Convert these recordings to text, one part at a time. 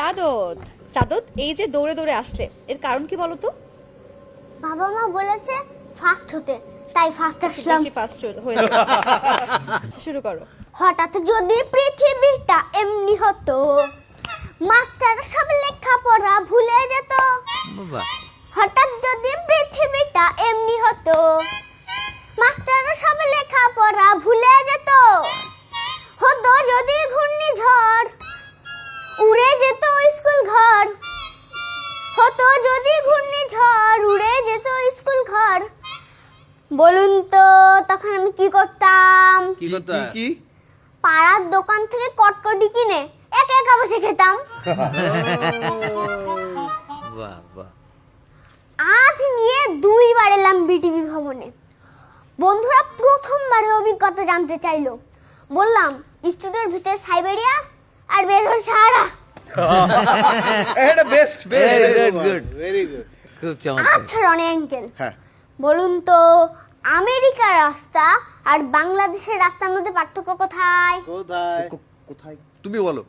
সাদত সাদত এই যে দৌড়ে দৌড়ে আসলে এর কারণ কি বলতো বাবা মা বলেছে ফাস্ট হতে তাই ফাস্ট আসলাম। বেশি ফাস্ট হয়েছে। আচ্ছা, শুরু করো। হঠাৎ যদি পৃথিবীটা এমনি হতো উড়ে যেত স্কুল ঘর। বলুন তো তখন আমি কি করতাম? কি করতে? কি কি? পাড়ার দোকান থেকে কটকটি কিনে একা একা বসে খেতাম। বাহ বাহ। আজ নিয়ে দুইবার এলাম বিটিভি ভবনে। বন্ধুরা প্রথমবারে অভিজ্ঞতা জানতে চাইলো। বললাম স্টুডিওর ভিতরে সাইবেরিয়া আর বের হল সাহারা। এটা best good, good. Very good খুব চমৎকার। আচ্ছা রনি অ্যাঙ্কেল হ্যাঁ। বলুন তো আমেরিকার রাস্তা আর বাংলাদেশের রাস্তার মধ্যে পার্থক্য কোথায়? কোথায়? কোথায়? তুমি বলো।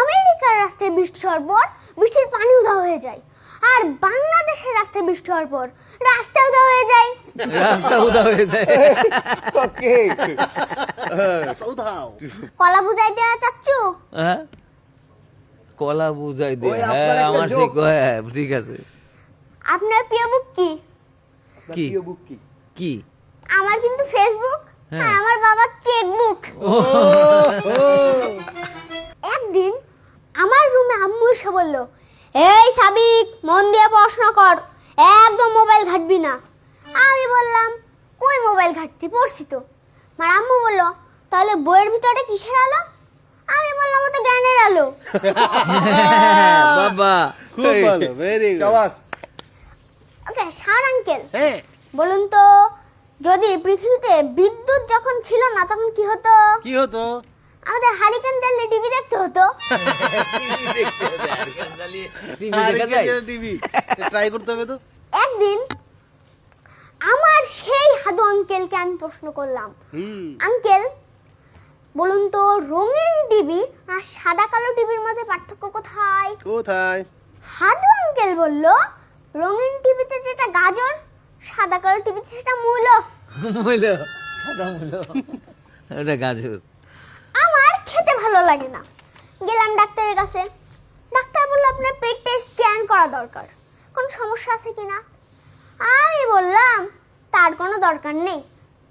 আমেরিকার রাস্তায় বৃষ্টি হওয়ার পর বৃষ্টির পানি উদা হয়ে যায় আর বাংলাদেশের রাস্তায় বৃষ্টি হওয়ার পর রাস্তা উদা হয়ে যায়। রাস্তা উদা হয়ে যায়। ওকে। সৌদাও কলা বুঝাই দেওয়া চাচ্ছু হ্যাঁ? কলা বুঝাই দে হ্যাঁ আমার joke। হ্যাঁ ঠিক আছে। আপনার প্রিয় বুক কি? কি? প্রিয় বুক কি? কি? আমার কিন্তু ফেসবুক হ্যাঁ। আর আমার বাবার চেক বুক একদিন আমার রুমে আম্মু এসে বলল এই সাবিক মন দিয়ে পড়াশোনা কর একদম মোবাইল ঘাটবি না। আমি বললাম কই মোবাইল ঘাটছি? পড়ছি তো। আমার আম্মু বলল তাহলে বইয়ের ভিতরে কিসের আলো? আমি বললাম ওটা জ্ঞানের আলো। বাবা। খুব ভালো ভেরি গুড শান আঙ্কেল। হ্যাঁ। বলুন তো যদি পৃথিবীতে বিদ্যুৎ যখন ছিল না তখন কি হতো? কি হতো? আমাদের হারিকেন জ্বালিয়ে টিভি দেখতে হতো। টিভি। ট্রাই করতে হবে তো। একদিন আমার সেই হাদু আঙ্কেলকে আমি প্রশ্ন করলাম। হুম। আঙ্কেল বলুন তো রঙিন টিভি আর সাদা কালো টিভির মধ্যে পার্থক্য কোথায়? কোথায়? হাদু আঙ্কেল বলল রঙিন টিভিতে যেটা গাজর সাদা কালো টিভিতে সেটা মূলো। মূল সাদা মূল। ওটা গাজর। আমার খেতে ভালো লাগে না। গেলাম ডাক্তারের কাছে। ডাক্তার বলল আপনার পেটটা স্ক্যান করা দরকার। কোন সমস্যা আছে কিনা? আমি বললাম তার কোনো দরকার নেই।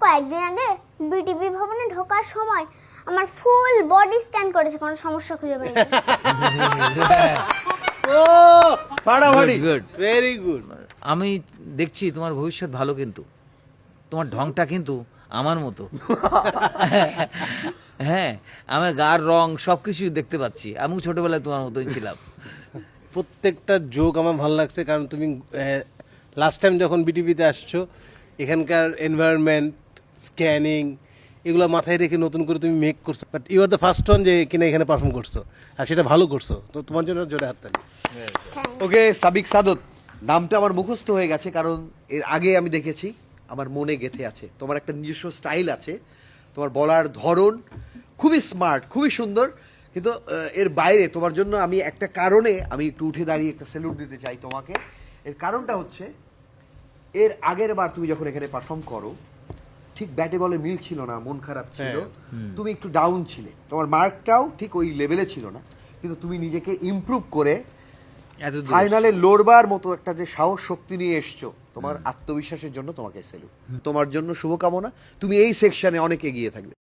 কয়েকদিন আগে বিটিভি ভবনে ঢোকার সময় আমার ফুল বডি স্ক্যান করেছে কোনো সমস্যা খুঁজে পাইনি। ও ফাটাফাটি Good, good. ভেরি গুড আমি দেখছি তোমার ভবিষ্যৎ ভালো কিন্তু। তোমার ঢংটা কিন্তু আমার মতো। হ্যাঁ আমার গার রং সব কিছুই দেখতে পাচ্ছি। আমিও ছোটবেলায় তোমার মতোই ছিলাম। প্রত্যেকটা যোগ আমার ভালো লাগছে কারণ তুমি লাস্ট টাইম যখন বিটিভিতে আসছো এখানকার এনভায়রনমেন্ট স্ক্যানিং এগুলো মাথায় রেখে নতুন করে তুমি মেক করছ। But you are the first one যে কিনা এখানে পারফর্ম করছ। আর সেটা ভালো করছ। তো তোমার জন্য জোরে হাততালি। ওকে, সাবিক সাদত, নামটা আমার মুখস্থ হয়ে গেছে কারণ এর আগে আমি দেখেছি, আমার মনে গেথে আছে। তোমার একটা নিজস্ব স্টাইল আছে, তোমার বলার ধরন খুবই স্মার্ট খুবই সুন্দর। কিন্তু এর বাইরে তোমার জন্য আমি একটা কারণে আমি একটু উঠে দাঁড়িয়ে একটা স্যালুট দিতে চাই তোমাকে। এর কারণটা হচ্ছে, এর আগের বার তুমি যখন এখানে পারফর্ম করো ঠিক ব্যাটে বলে মিল ছিল না মন খারাপ ছিল। তুমি একটু ডাউন ছিলে। তোমার মার্কটাও ঠিক ওই লেভেলে ছিল না। কিন্তু তুমি নিজেকে ইমপ্রুভ করে ফাইনালে লড়বার মতো একটা যে সাহস শক্তি নিয়ে এসছো তোমার আত্মবিশ্বাসের জন্য তোমাকে সেলু তোমার জন্য শুভকামনা। তুমি এই সেকশনে অনেক এগিয়ে থাকবে।